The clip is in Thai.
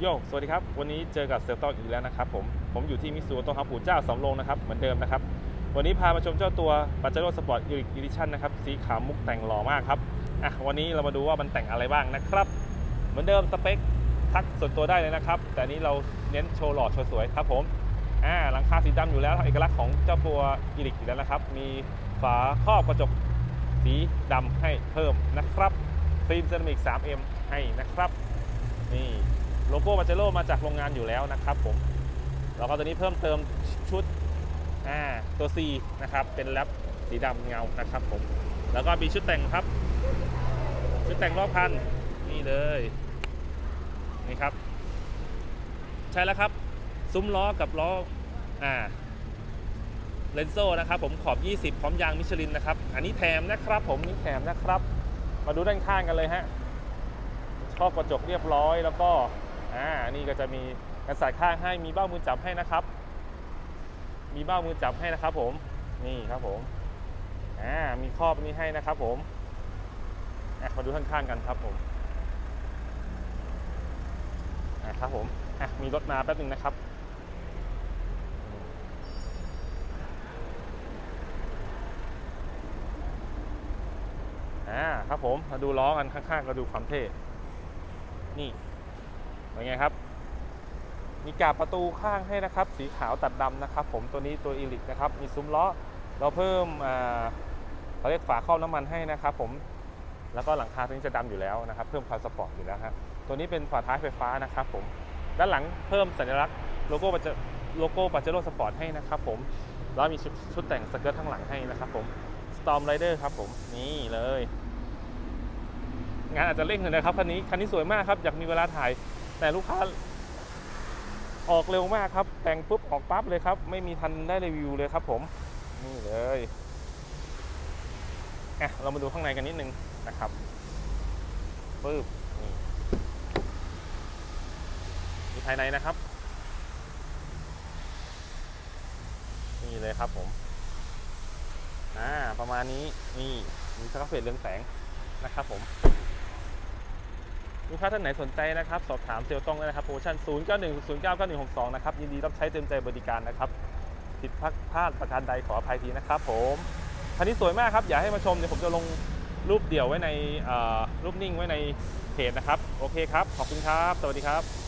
โยสวัสดีครับ วันนี้เจอกับเซลต้องอีกแล้วนะครับผม ผมอยู่ที่มิสูโตะครับปู่เจ้าสำโรงนะครับ เหมือนเดิมนะครับ วันนี้พามาชมเจ้าตัวปัจจุบันสปอร์ตอีริกอีดิชั่นนะครับ สีขาวมุกแต่งหล่อมากครับ อะ วันนี้เรามาดูว่ามันแต่งอะไรบ้างนะครับ เหมือนเดิมสเปคทักส่วนตัวได้เลยนะครับ แต่นี้เราเน้นโชว์หล่อโชว์สวยครับผม อ่า หลังคาสีดำอยู่แล้วเอกลักษณ์ของเจ้าตัวอีริกอยู่แล้วนะครับ มีฝาครอบกระจกสีดำให้เพิ่มนะครับฟิล์มเซรามิก 3M ให้นะครับ นี่ โลโก้มาเจโร่มาจากโรงงานอยู่แล้วนะครับผมแล้วก็ตัวนี้เพิ่มเติมชุดตัว C นะครับ เป็นแรปสีดำเงานะครับผม แล้วก็มีชุดแต่งครับ ชุดแต่งรอบคันนี่เลย นี่ครับ ใช่แล้วครับ ซุ้มล้อกับล้อ อ่า เลนโซ่นะครับผมขอบ 20 พร้อมยางมิชลินนะครับ อันนี้แถมนะครับผมนี่แถมนะครับ มาดูด้านข้างกันเลยฮะครอบกระจกเรียบร้อยแล้วก็ อ่านี่ก็จะมีกันสายข้างให้มีเบ้ามือจับให้นะครับ มีเบ้ามือจับให้นะครับ ผมนี่ครับผมอ่ามีครอบนี้ให้นะครับ ผมอะมาดูข้างๆกันครับผมอะครับผมอะมีรถมาแป๊บหนึงนะครับอ่าครับผมมาดูล้อกันข้างๆก็ดูความเท่นี่ เป็นไงครับ มีกาบประตูข้างให้นะครับ สีขาวตัดดำนะครับ ผมตัวนี้ตัวอีลิกนะครับ มีซุ้มล้อ เราเพิ่มเขาเรียกฝาครอบน้ำมันให้นะครับ ผม แล้วก็หลังคาตัวนี้จะดำอยู่แล้วนะครับ เพิ่มความสปอร์ตอยู่แล้วครับตัวนี้เป็นฝาท้ายไฟฟ้านะครับ ผม ด้านหลังเพิ่มสัญลักษณ์โลโก้ปัจโลโก้ปัจเจโร่สปอร์ตให้นะครับผม แล้วมีชุดชุดแต่งสเกิร์ตข้างหลังให้นะครับผม Storm Rider ครับผม นี่เลย งานอาจจะเร่งหน่อยนะครับคันนี้ คันนี้สวยมากครับ อยากมีเวลาถ่าย แต่ลูกค้าออกเร็วมากครับ แต่งปุ๊บออกปั๊บเลยครับ ไม่มีทันได้รีวิวเลยครับผม นี่เลยอะเรามาดูข้างในกันนิดนึงนะครับปึ๊บนี่มีภายในนะครับ นี่เลยครับผมอ่าประมาณนี้นี่มีสครับเฟตเรืองแสงนะครับผม ลูกค้าท่านไหนสนใจนะครับสอบถามเซลล์ต้องได้นะครับโปรโมชั่น 0 9 1 0 9 9 1 6 2 นะครับยินดีรับใช้เต็มใจบริการนะครับผิดพลาดพลาดประการใดขออภัยทีนะครับผมคันนี้สวยมากครับอยากให้มาชมเดี๋ยวผมจะลงรูปเดี่ยวไว้ในรูปนิ่งไว้ในเพจนะครับ โอเคครับ ขอบคุณครับ สวัสดีครับ